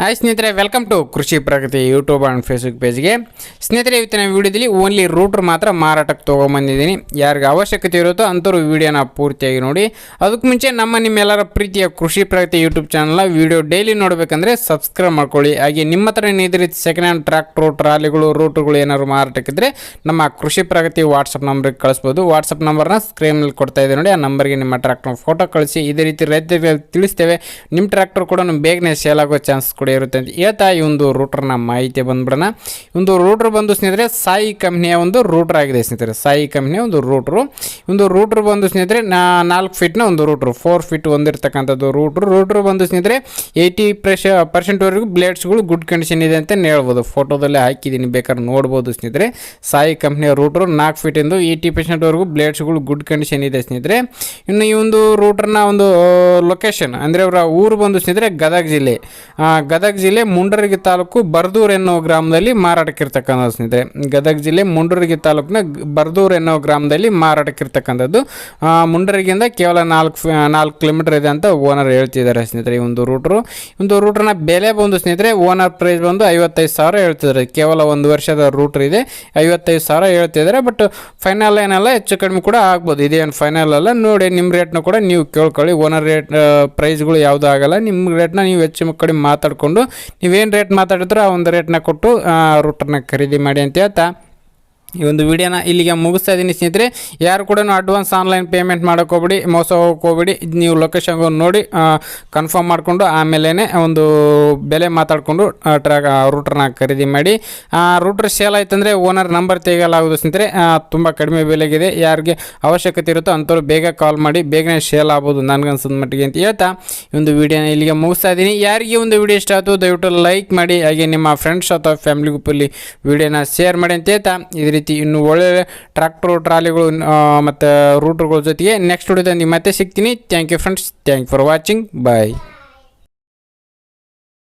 Hi ಸ್ನೇಹಿತರೆ welcome to Krishi Pragati YouTube and Facebook ಪೇಜ್ಗೆ ಸ್ನೇಹಿತರೆ, ಇವತ್ತಿನ ವಿಡಿಯೋದಲ್ಲಿ ಓನ್ಲಿ ರೂಟ್ರ್ ಮಾತ್ರ ಮಾರಾಟಕ್ಕೆ ತೊಗೊಂಬಂದಿದ್ದೀನಿ ಯಾರಿಗೆ ಅವಶ್ಯಕತೆ ಇರುತ್ತೋ ಅಂಥವ್ರು ವಿಡಿಯೋನ ಪೂರ್ತಿಯಾಗಿ ನೋಡಿ. ಅದಕ್ಕೆ ಮುಂಚೆ ನಮ್ಮ ನಿಮ್ಮೆಲ್ಲರ ಪ್ರೀತಿಯ ಕೃಷಿ ಪ್ರಗತಿ ಯೂಟ್ಯೂಬ್ ಚಾನಲ್ನ ವಿಡಿಯೋ ಡೈಲಿ ನೋಡಬೇಕಂದ್ರೆ ಸಬ್ಸ್ಕ್ರೈಬ್ ಮಾಡ್ಕೊಳ್ಳಿ. ಹಾಗೆ ನಿಮ್ಮ ಹತ್ರ ಇದೇ ರೀತಿ ಸೆಕೆಂಡ್ ಹ್ಯಾಂಡ್ ಟ್ರ್ಯಾಕ್ಟ್ರು ಟ್ರಾಲಿಗಳು ರೂಟ್ರುಗಳು ಏನಾದ್ರು ಮಾರಾಟಕ್ಕಿದ್ರೆ ನಮ್ಮ ಕೃಷಿ ಪ್ರಗತಿ ವಾಟ್ಸಪ್ ನಂಬರ್ಗೆ ಕಳಿಸ್ಬೋದು. ವಾಟ್ಸಪ್ ನಂಬರ್ನ ಸ್ಕ್ರೀನಲ್ಲಿ ಕೊಡ್ತಾ ಇದೆ ನೋಡಿ. ಆ ನಂಬರ್ಗೆ ನಿಮ್ಮ ಟ್ರ್ಯಾಕ್ಟ್ರ ಫೋಟೋ ಕಳಿಸಿ. ಇದೇ ರೀತಿ ರೈತರಿಗೆ ತಿಳಿಸ್ತೇವೆ. ನಿಮ್ಮ ಟ್ರ್ಯಾಕ್ಟರ್ ಕೂಡ ಬೇಗನೆ ಸೇಲ್ ಆಗೋ ಚಾನ್ಸ್ ಕೂಡ. ಇರುತ್ತೆ ಅಂತ ಹೇಳ್ತಾ ಈ ಒಂದು ರೂಟ್ರನ್ನ ಮಾಹಿತಿ ಬಂದ್ಬಿಡೋಣ. ಒಂದು ರೂಟ್ರ್ ಬಂದು ಸ್ನೇಹಿತರೆ ಸಾಯಿ ಕಂಪ್ನಿಯ ಒಂದು ರೂಟ್ರ್ ಆಗಿದೆ ಸ್ನೇಹಿತರೆ. ಸಾಯಿ ಕಂಪ್ನಿಯ ಒಂದು ರೂಟ್ರು ಒಂದು ರೂಟ್ರ್ ಬಂದು ಸ್ನೇಹಿತರೆ ನಾಲ್ಕು ಫೀಟ್ನ ಒಂದು ರೂಟ್ರು ಫೋರ್ ಫೀಟ್ ಹೊಂದಿರತಕ್ಕಂಥದ್ದು ರೂಟ್ರು ರೂಟ್ರು ಬಂದು ಸ್ನೇಹಿತರೆ ಏಯ್ಟಿ ಪ್ರೆಶ ಪರ್ಸೆಂಟ್ವರೆಗೂ ಬ್ಲೇಡ್ಸ್ಗಳು ಗುಡ್ ಕಂಡೀಷನ್ ಇದೆ ಅಂತ ಹೇಳ್ಬೋದು. ಫೋಟೋದಲ್ಲೇ ಹಾಕಿದ್ದೀನಿ, ಬೇಕಾದ್ರೆ ನೋಡ್ಬೋದು ಸ್ನೇಹಿತರೆ. ಸಾಯಿ ಕಂಪ್ನಿಯ ರೂಟ್ರು ನಾಲ್ಕು ಫೀಟಿಂದು ಏಯ್ಟಿ ಪರ್ಸೆಂಟ್ವರೆಗೂ ಬ್ಲೇಡ್ಸ್ಗಳು ಗುಡ್ ಕಂಡೀಷನ್ ಇದೆ ಸ್ನೇಹಿತರೆ. ಇನ್ನು ಈ ಒಂದು ರೂಟ್ರನ್ನ ಒಂದು ಲೊಕೇಶನ್ ಅಂದರೆ ಅವರ ಊರು ಬಂದು ಸ್ನೇಹಿತರೆ ಗದಗ ಜಿಲ್ಲೆ. ಗದಗ ಜಿಲ್ಲೆ ಮುಂಡರಗಿ ತಾಲೂಕು ಬರ್ದೂರ್ ಎನ್ನುವ ಗ್ರಾಮದಲ್ಲಿ ಮಾರಾಟಕ್ಕಿರ್ತಕ್ಕಂಥ ಸ್ನೇಹಿತರೆ. ಗದಗ ಜಿಲ್ಲೆ ಮುಂಡರಗಿ ತಾಲೂಕಿನ ಬರ್ದೂರ್ ಎನ್ನುವ ಗ್ರಾಮದಲ್ಲಿ ಮಾರಾಟಕ್ಕಿರ್ತಕ್ಕಂಥದ್ದು. ಮುಂಡರಗಿಯಿಂದ ಕೇವಲ ನಾಲ್ಕು ನಾಲ್ಕು ಕಿಲೋಮೀಟರ್ ಇದೆ ಅಂತ ಓನರ್ ಹೇಳ್ತಿದ್ದಾರೆ ಸ್ನೇಹಿತರೆ. ಈ ಒಂದು ರೂಟ್ರು. ಒಂದು ರೂಟ್ರನ್ನ ಬೆಲೆ ಬಂದು ಸ್ನೇಹಿತರೆ, ಓನರ್ ಪ್ರೈಸ್ ಬಂದು ಐವತ್ತೈದು ಸಾವಿರ ಹೇಳ್ತಿದ್ದಾರೆ. ಕೇವಲ ಒಂದು ವರ್ಷದ ರೂಟ್ರ್ ಇದೆ, ಐವತ್ತೈದು ಸಾವಿರ ಹೇಳ್ತಿದ್ದಾರೆ. ಬಟ್ ಫೈನಲ್ ಏನಲ್ಲ ಹೆಚ್ಚು ಕಡಿಮೆ ಕೂಡ ಆಗ್ಬೋದು. ಇದೇನು ಫೈನಲ್ ಅಲ್ಲ. ನೋಡಿ, ನಿಮ್ಮ ರೇಟ್ನ ಕೂಡ ನೀವು ಕೇಳ್ಕೊಳ್ಳಿ. ಓನರ್ ರೇಟ್ ಪ್ರೈಸ್ಗಳು ಯಾವುದೂ ಆಗಲ್ಲ. ನಿಮ್ಮ ರೇಟ್ನ ನೀವು ಹೆಚ್ಚು ಕಡಿಮೆ ಮಾತಾಡಿಕೊಂಡು ನೀವೇನು ರೇಟ್ ಮಾತಾಡಿದ್ರು ಆ ಒಂದು ರೇಟ್ನ ಕೊಟ್ಟು ರೂಟರ್ನ ಖರೀದಿ ಮಾಡಿ ಅಂತ ಹೇಳ್ತಾ ಈ ಒಂದು ವಿಡಿಯೋನ ಇಲ್ಲಿಗೆ ಮುಗಿಸ್ತಾ ಇದ್ದೀನಿ ಸ್ನೇಹಿತರೆ. ಯಾರು ಕೂಡ ಅಡ್ವಾನ್ಸ್ ಆನ್ಲೈನ್ ಪೇಮೆಂಟ್ ಮಾಡೋಕೆ ಹೋಗ್ಬಿಡಿ, ಮೋಸ ಹೋಗೋಕೆ ನೀವು ಲೊಕೇಶನ್ಗೆ ನೋಡಿ ಕನ್ಫರ್ಮ್ ಮಾಡಿಕೊಂಡು ಆಮೇಲೆ ಒಂದು ಬೆಲೆ ಮಾತಾಡಿಕೊಂಡು ಟ್ರಾ ರೂಟ್ರನ್ನ ಖರೀದಿ ಮಾಡಿ. ರೂಟ್ರ್ ಸೇಲ್ ಆಯ್ತಂದರೆ ಓನರ್ ನಂಬರ್ ತೆಗೆಯಲಾಗೋದು ಸ್ನೇಹಿತರೆ. ತುಂಬ ಕಡಿಮೆ ಬೆಲೆಗಿದೆ. ಯಾರಿಗೆ ಅವಶ್ಯಕತೆ ಇರುತ್ತೋ ಅಂಥವ್ರು ಬೇಗ ಕಾಲ್ ಮಾಡಿ, ಬೇಗನೆ ಸೇಲ್ ಆಗ್ಬೋದು ನನಗನ್ಸಿದ ಮಟ್ಟಿಗೆ ಅಂತ ಹೇಳ್ತಾ ಈ ಒಂದು ವಿಡಿಯೋನ ಇಲ್ಲಿಗೆ ಮುಗಿಸ್ತಾ ಇದ್ದೀನಿ ಯಾರಿಗೆ ಒಂದು ವಿಡಿಯೋ ಇಷ್ಟ ಆಯಿತು ದಯವಿಟ್ಟು ಲೈಕ್ ಮಾಡಿ, ಹಾಗೆ ನಿಮ್ಮ ಫ್ರೆಂಡ್ಸ್ ಅಥವಾ ಫ್ಯಾಮಿಲಿ ಗ್ರೂಪಲ್ಲಿ ವಿಡಿಯೋನ ಶೇರ್ ಮಾಡಿ ಅಂತ ಹೇಳ್ತಾ ಇದೇ ಇನ್ನು ಒಳ್ಳೆ ಟ್ರ್ಯಾಕ್ಟ್ರು ಟ್ರಾಲಿಗಳು ಮತ್ತು ರೂಟ್ರುಗಳ ಜೊತೆಗೆ ನೆಕ್ಸ್ಟ್ ವಿಡಿಯೋದಲ್ಲಿ ಮತ್ತೆ ಸಿಗ್ತೀನಿ. Thank you friends thank for watching bye